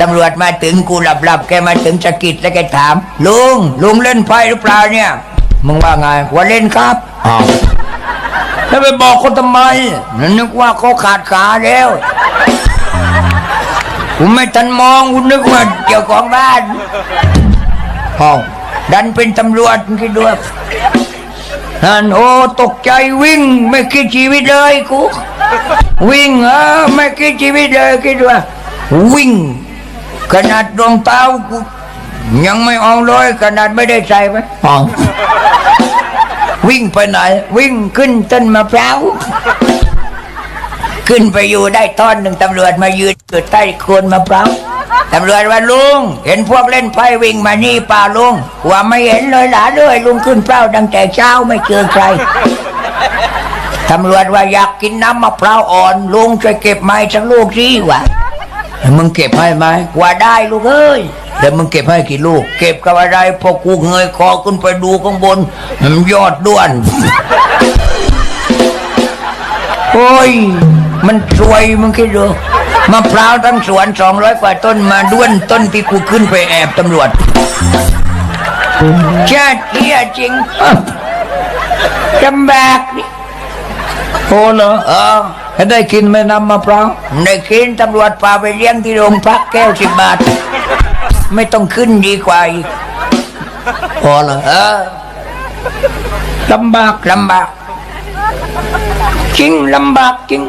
ตำรวจมาถึงกูหลับหลับๆแกมาถึงสะกิดแล้วแกถาม ลุง ลุงเล่นไพ่หรือเปล่าเนี่ย มึงว่าไงว่าเล่นครับอ้าวแล้วไปบอกคนทำไมนึกว่าเขาขาดขาแล้วกูไม่ทันมองกูนึกว่าเจ้าของบ้านห้องดันเป็นตำรวจคิดดูว่านั่นโอ้ตกใจวิ่ง ไม่คิดชีวิตเลยกูวิ่งเออไม่คิดชีวิตเลยคิดว่าวิ่ง ขนาดรองเท้ากูยังไม่เอาเลยขนาดไม่ได้ใส่ไปอ๋อวิ่งไปไหน วิ่งขึ้นต้นมะพร้าวขึ้นไปอยู่ได้ท่อนหนึ่งตำรวจมายืนอยู่ใต้โคนมะพร้าวตำรวจว่าลุง เห็นพวกเล่นไพ่วิ่งมานี่ป่าลุงว่าไม่เห็นเลยหลานเลยลุงขึ้นเปล่าตั้งแต่เช้าไม่เจอใครตำรวจว่าอยากกินน้ำมะพร้าวอ่อน ลุงช่วยเก็บไม้สักลูกสิวะ มึงเก็บให้ไหมว่าได้ลูกเอ้ยเดี๋ยวมึงเก็บให้กี่ลูก เก็บกับอะไรพอกูเงยคอขึ้นไปดูข้างบนมันยอดด้วน โอ้ย มันสวยมึงคิดดูมะพร้าวทั้งสวนสองร้อยกว่าต้นมาด้วนต้นที่กูขึ้นไปแอบตำรวจแค่เที่ยจริงจำแบกนี่ โอ้เหรอเออให้ได้กินไหม่น้ำมะพร้าวได้กินตำรวจพาไปเลี้ยงที่โรงพักแก้วสิบบาท ไม่ต้องขึ้นดีกว่าอีกพอเหรอเออลำบากลำบากจริงลำบากจริง